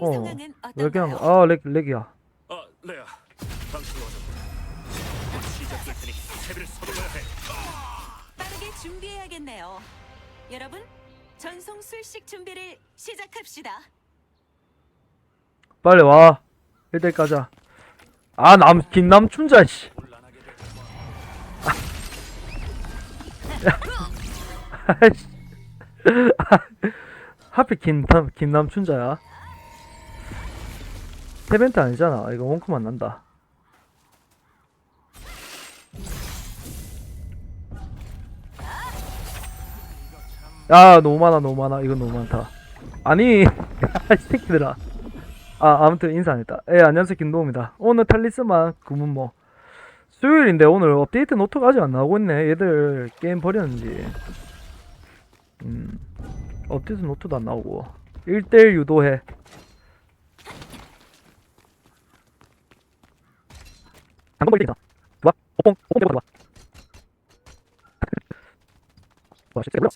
어. 상황은 왜 그냥 어떤가요? 아 렉 렉이야. 아, 레아. 당신 와서 시작될 테니 채비를 서둘러야 해. 빠르게 준비해야겠네요. 여러분, 전송 술식 준비를 시작합시다. 빨리 와. 1대 가자. 아, 남, 김남춘자, 씨. 아이씨. 하필 김남, 김남춘자야. 테벤트 아니잖아. 이거 원크만 난다. 야, 너무 많아, 너무 많아. 이건 너무 많다. 아니, 이 새끼들아. 아, 아무튼 인사 안 했다. 예, 안녕하세요. 김도우입니다. 오늘 탈리스만 구문모. 뭐. 수요일인데 오늘 업데이트 노트가 아직 안 나오고 있네. 얘들 게임 버렸는지. 음, 업데이트 노트도 안 나오고. 1대1 유도해. 방금 걸리다. 좋아. 오뽕, 오뽕 빼고 좋아. 와, 진짜 몰라.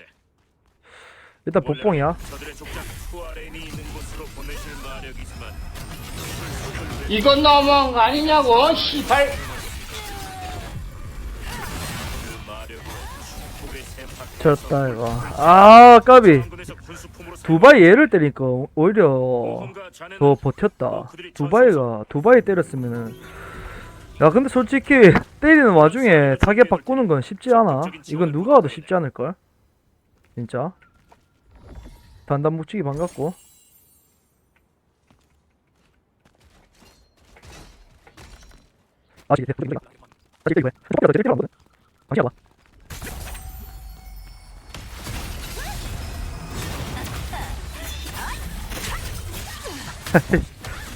일단 복봉이야. 저들의 족장 후아렌이 있는 곳으로 보내줄 마력이지만 이건 너무한 거 아니냐고, 시발. 그 마력으로 축복의 세팍 졌다 이거. 아, 까비. 두바이 얘를 때리니까 오히려 더 버텼다. 두바이가 두바이 때렸으면은 야 근데 솔직히 때리는 와중에 타겟 바꾸는 건 쉽지 않아. 이건 누가 와도 쉽지 않을 걸. 진짜. 단단 묵직이 반갑고. 아직 이제 아직 이거 왜? 이거 왜? 잠시만 봐.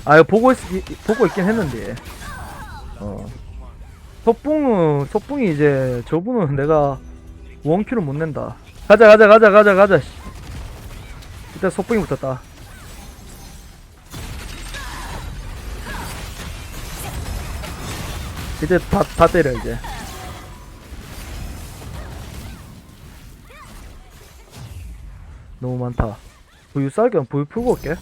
아 이거 보고 있 보고 있긴 했는데 어. 속붕은 속붕이 이제 저분은 내가 원큐를 못 낸다. 가자 가자 가자 가자 가자 씨. 일단 속붕이 붙었다. 이제 다 다 때려 이제. 너무 많다. 부유 쌀겸 부유 풀고 올게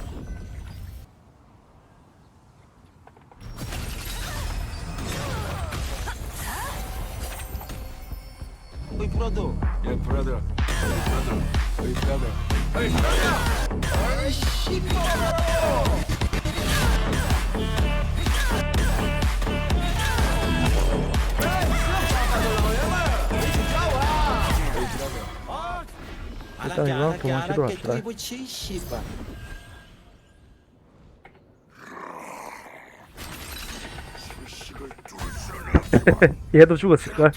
Brother. Oi, brother. Oi, brother. Oi, brother. Oi, shit, 일단 합시다. 이부치 씨발. 얘도 죽었을걸?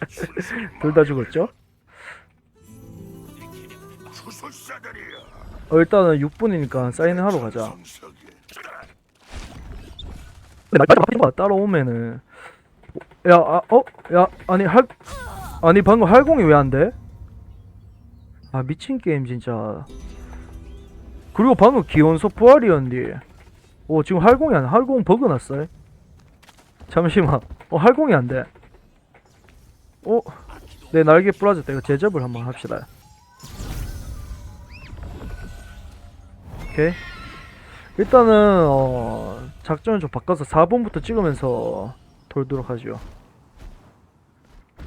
둘 다 죽었죠? 어, 일단은 6분이니까 사인을 하러 가자. 근데 거야. 따라오면은. 야, 아, 어? 야, 아니, 할, 아니, 방금 할공이 왜 안 돼? 아, 미친 게임, 진짜. 그리고 방금 기원소 부활이었는데. 오, 지금 할공이 안, 할공 버그 났어. 잠시만. 어, 할공이 안 돼. 어? 내 날개 부러졌다. 이거 제접을 한번 합시다. 오케이. 일단은, 어, 작전을 좀 바꿔서 4번부터 찍으면서 돌도록 하죠. 어,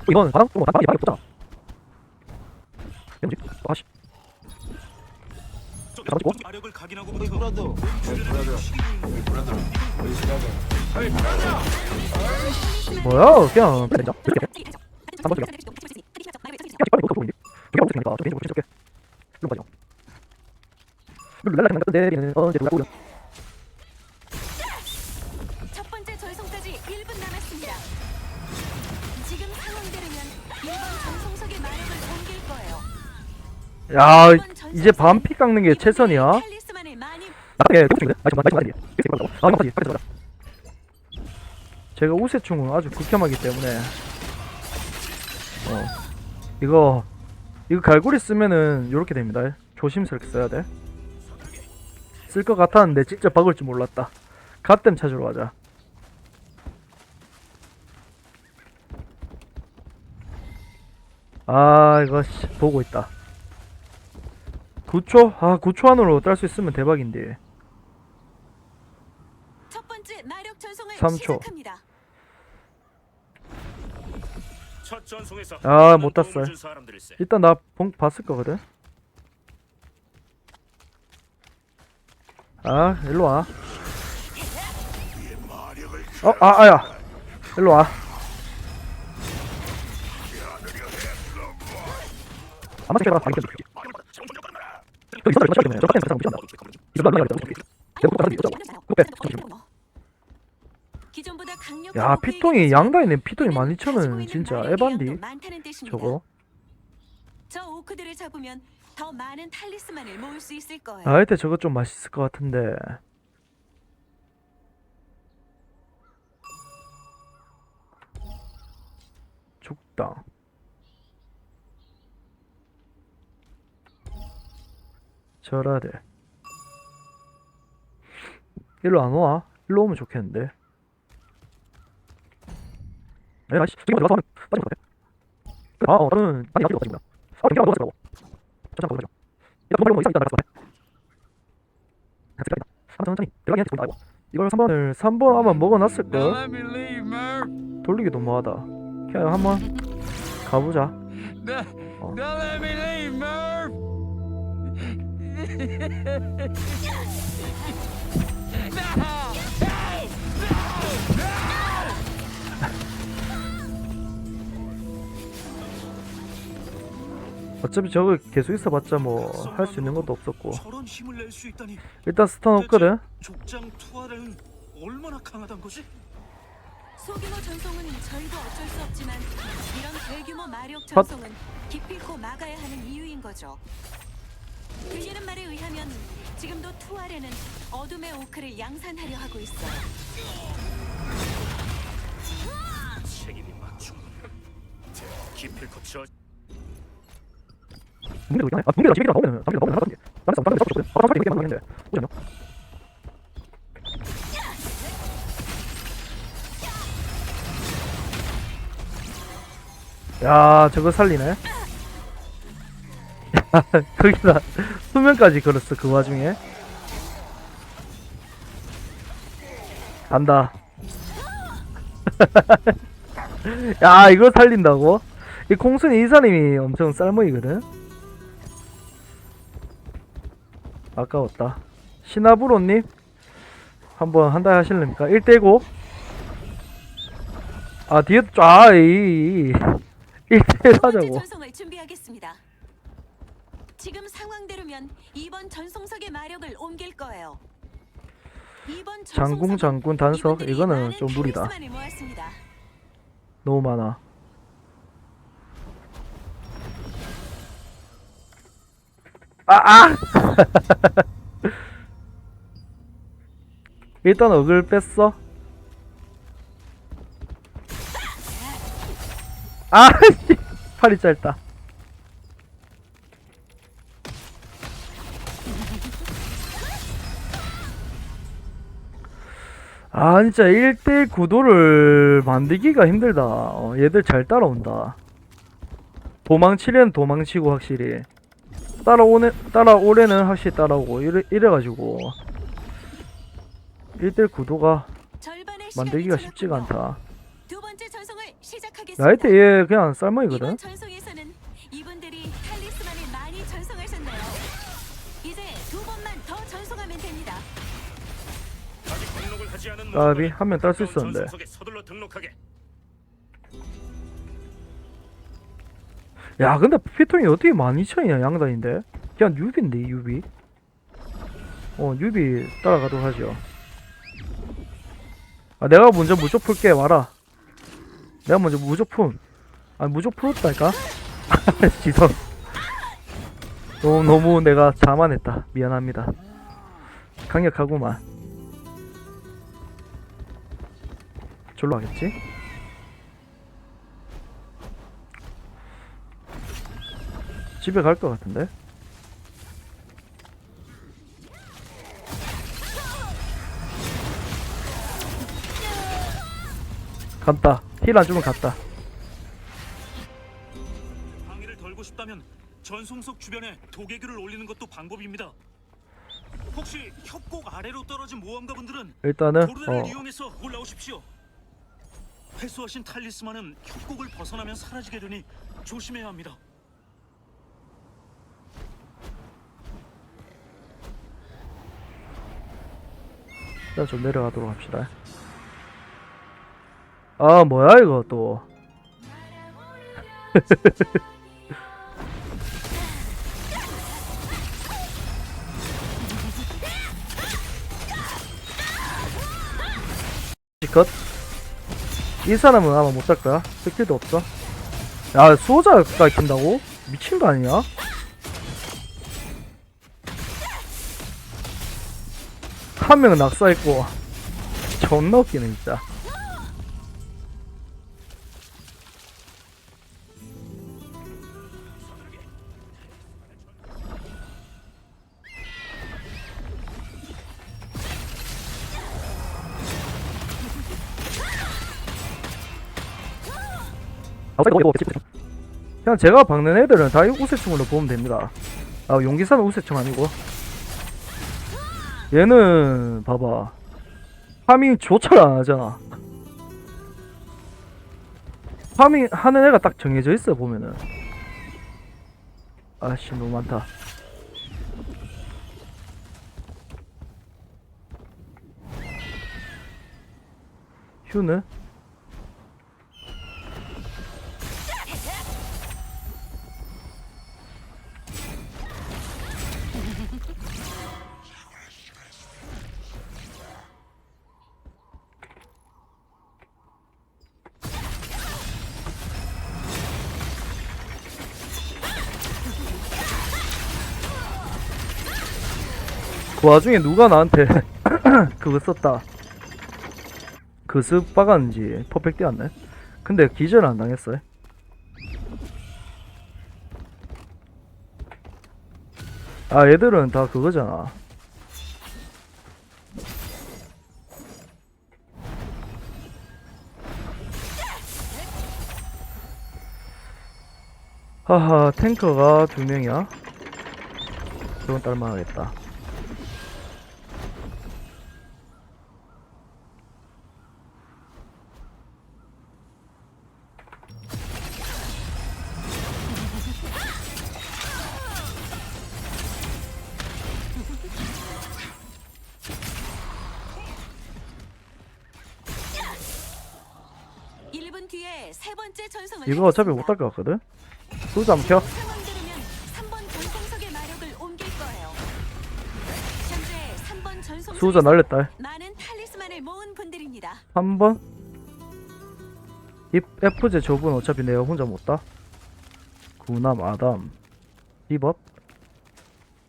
이건 바람, 어, 바람이 많이 없잖아. 뭐지? 어, 아씨. 마력을. 뭐야? 그냥. 이렇게. 한번 찍어. 야, 빨리 먹어, 보이는데? 두개 먹을 테니까, 좀 개인적으로 좀 이거 봐요. 랄랄라 그냥 내리는 언제 누가 오려? 첫 번째 절송까지 1분 남았습니다. 지금 상황대로면 1번 전송석의 마력을 옮길 거예요. 야, 이번 전송석은 이제 반피 깎는 게 최선이야. 많이? 아. 이렇게 말라고. 아, 이거까지, 빨리 들어가자. 제가 우세충은 아주 극혐하기 때문에 어. 이거 이거 갈고리 쓰면은 요렇게 됩니다. 조심스럽게 써야 돼 쓸 것 같았는데 진짜 박을 줄 몰랐다. 갓댐 찾으러 가자. 아 이거 씨, 보고 있다. 9초? 아 9초 안으로 딸 수 있으면 대박인데. 번째 마력 전송을 3초. 시작합니다. 아, 못 땄어요. 준. 일단 나 봉 봤을 거거든. 아, 일로 와. 어, 아, 아야. 일로 와. 아마 제가 가기 때문에. 여기 있어, 여기 있어, 여기 있어. 저 같은 사람 미쳤나? 이거 나 이거 내가 못 가는 게 있어. 기존보다 강력한 야, 오크의 피통이 기술은 양다이네. 피통이 가지고 12,000은 있는 진짜 마력 의 에반디. 양도 많다는 뜻입니다. 저거. 저 오크들을 잡으면 더 많은 탈리스만을 모을 수 있을 거예요. 아, 이때 저거 좀 맛있을 것 같은데. 죽당. 절하대. 일로 안 와? 일로 오면 좋겠는데. 에이, 아이씨, 저기 와서 하면 빠진 것 같아. 그, 아, 어, 나는, 아니, 나도 빠진다. 아, 그냥 나도 빠지라고. 잠깐, 잠깐, 야, 너무 이상 있다, 나갈 것 같아. 색깔이다. 3번 천천히 들어가긴 했지 아이고 이걸 3번을 3번 아마 먹어놨을 Murph. 돌리기 너무하다 그냥 한번 가보자 Don't, 어차피 저거 계속 있어봤자 뭐 할 수 있는 것도 없었고 저런 힘을 낼 수 있다니. 일단 스턴 없거든 족장 투하는 얼마나 강하단 거지? 소규모 전송은 저희도 어쩔 수 없지만 이런 대규모 마력 헛. 전송은 기필코 막아야 하는 이유인 거죠. 들리는 말에 의하면 지금도 투아레는 어둠의 오크를 양산하려 하고 있어요. 책임이 맞춤. 기필코 저 문제가 있잖아 아 문제가 지금 나오면 담배 나오면 나가던데. 나는 싸움 나는 싸움 없거든 아 싸움 얘기만 하겠는데. 보자 야 저거 살리네. 야 거기다 수면까지 걸었어 그 와중에. 간다. 야 이걸 살린다고? 이 공순이 이 사람이 엄청 쌀먹이거든 아까웠다 시나브로님 한번 한달 하실랍니까? 1대5 아 뒤에 쫙이 1대1 두 번째 하자고 전송을 준비하겠습니다. 지금 상황대로면 이번 전송석의 마력을 옮길 거예요. 이번 장궁 전송석은 장군 단석 이거는 좀 무리다. 너무 많아 아! 아! 일단 어글 뺐어 아! 씨 팔이 짧다 아 진짜 1대1 구도를 만들기가 힘들다 어, 얘들 잘 따라온다 도망치려는 도망치고 확실히 따라오네 따라오래는 확실히 따라오고 이래, 이래가지고. 1대1 구도가 만들기가 쉽지가. 않다. 두 번째 전송을 시작하겠습니다. 나이트 얘 그냥 하지 않은 까비 모험가는 한명 딸 수 있었는데 야 근데 피통이 어떻게 12,000이냐 양단인데? 그냥 유비인데 유비? 어 유비 따라가도록 하죠. 아 내가 먼저 무조 풀게 와라. 내가 먼저 무조 품. 아니 무조 풀었다니까? 지성. 너무 너무 내가 자만했다. 미안합니다. 강력하구만. 졸로 하겠지? 집에 갈 것 같은데? 갔다. 힐 안 주면 갔다. 방해를 덜고 싶다면 전송석 주변에 도개교를 올리는 것도 방법입니다. 혹시 협곡 아래로 떨어진 모험가분들은 일단은 도르를 어 이용해서 올라오십시오. 회수하신 탈리스만은 협곡을 벗어나면 사라지게 되니 조심해야 합니다. 일단 좀 내려가도록 합시다. 아 뭐야 이거 또. 컷. 이 사람은 아마 못살 거야. 스킬도 없어. 야 수호자가 킨다고? 미친 거 아니야? 한 명은 낙사했고. 존나 웃기네 진짜. 그냥 제가 박는 애들은 다 우세충으로 보면 됩니다. 아 용기사는 우세충 아니고 얘는 봐봐. 파밍 조차를 안 하잖아. 파밍 하는 애가 딱 정해져 있어 보면은. 아씨 너무 많다. 휴는 그 와중에 누가 나한테 그거 썼다. 그습 박았는지 퍼펙트 띄웠네 근데 기절 안 당했어요? 아 얘들은 다 그거잖아. 하하 탱커가 두 명이야? 저건 딸만하겠다 일분 뒤에 세 번째 전송을 이거 어차피 하겠습니다. 못할 것 같거든? 소주 한번 켜 상황 들으면 3번 전송석의 마력을 옮길 거예요. 현재 3번 전송석 수호자 날렸다 많은 탈리스만을 모은 분들입니다. 3번 이 FJ 저분 어차피 내가 혼자 못다 구남 아담 비법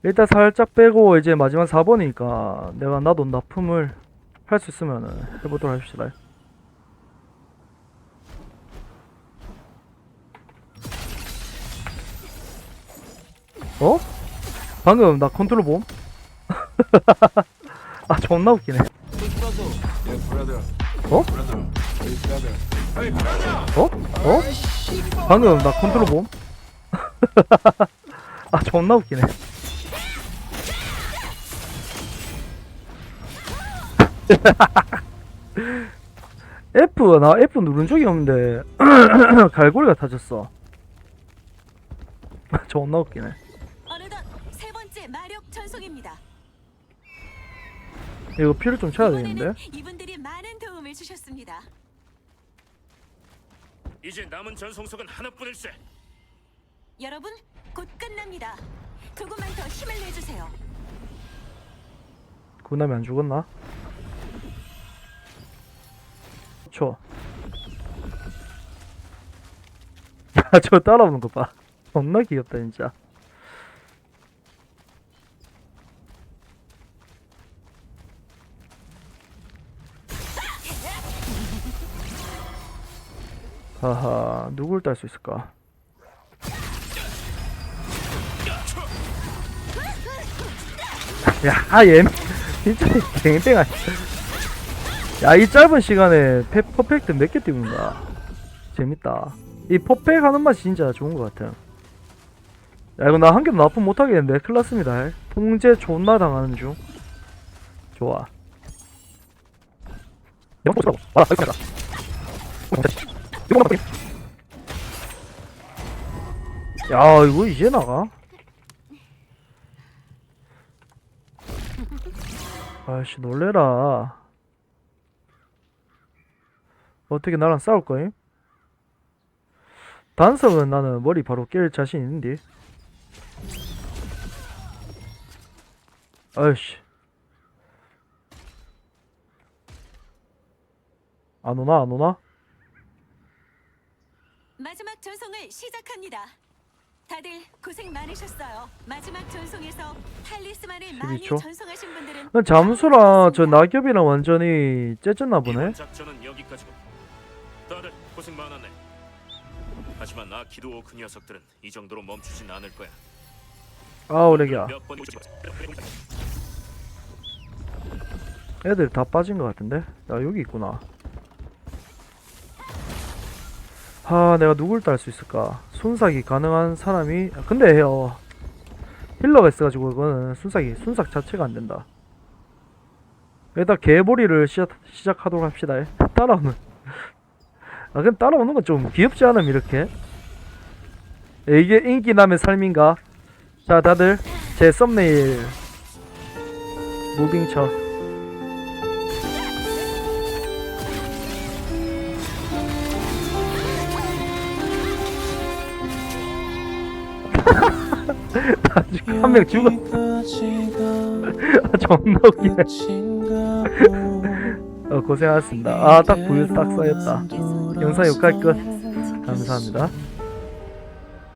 일단 살짝 빼고 이제 마지막 4번이니까 내가 나도 납품을 할 수 있으면 해보도록 합시다 어? 방금 나 컨트롤 봄? 아 존나 웃기네. 어? 어? 어? 방금 나 컨트롤 봄? 아 존나 웃기네 F 나 F 누른 적이 없는데 갈고리가 타졌어 존나 웃기네 이거 피를 좀 쳐야 되겠는데 이분들이 많은 도움을 주셨습니다. 이제 남은 전송석은 하나뿐일세. 여러분 곧 끝납니다. 조금만 더 힘을 내주세요. 군남이 안 죽었나? 쳐. 야, 저 따라오는 거 봐. 겁나 귀엽다, 진짜. 하하, 누굴 딸 수 있을까? 야, 얘 진짜 땡땡아. 야, 이 짧은 시간에 페, 퍼펙트 몇 개 띄운다. 재밌다. 이 퍼펙 하는 맛이 진짜 좋은 것 같아. 야, 이거 나 한 개도 납품 못 하겠는데. 큰일 났습니다. 통제 존나 당하는 중. 좋아. 영보라고 와라, 여기 가자. 야, 이거 이제 나가? 아이씨, 놀래라. 어떻게 나랑 싸울 거임? 단석은 나는 머리 바로 깰 자신 있는데. 아이씨. 안 오나, 안 오나? 마지막 전송을 시작합니다. 다들 고생 많으셨어요. 마지막 전송에서 탈리스만을 많이 12초. 전송하신 분들은 난 잠수랑 저 낙엽이랑 완전히 째졌나 보네. 이번 작전은 여기까지고. 다들 고생 많았네. 하지만 나 기도 그 녀석들은 이 정도로 멈추진 않을 거야. 아, 오래기야. 몇 번. 애들 다 빠진 것 같은데? 야, 여기 있구나. 하, 내가 누굴 딸 수 있을까? 순삭이 가능한 사람이, 아, 근데, 어, 힐러가 있어가지고, 이거는 순삭이, 순삭 자체가 안 된다. 일단 개보리를 시작, 시작하도록 합시다. 따라오는. 아, 그냥 따라오는 건 좀 귀엽지 않음, 이렇게? 이게 인기 남의 삶인가? 자, 다들, 제 썸네일, 무빙 쳐. 한 명 죽어. 아, 존나 웃기네. 어, 고생하셨습니다. 아, 딱 부유 딱 쌓였다. 영상 여기까지 끝. 감사합니다.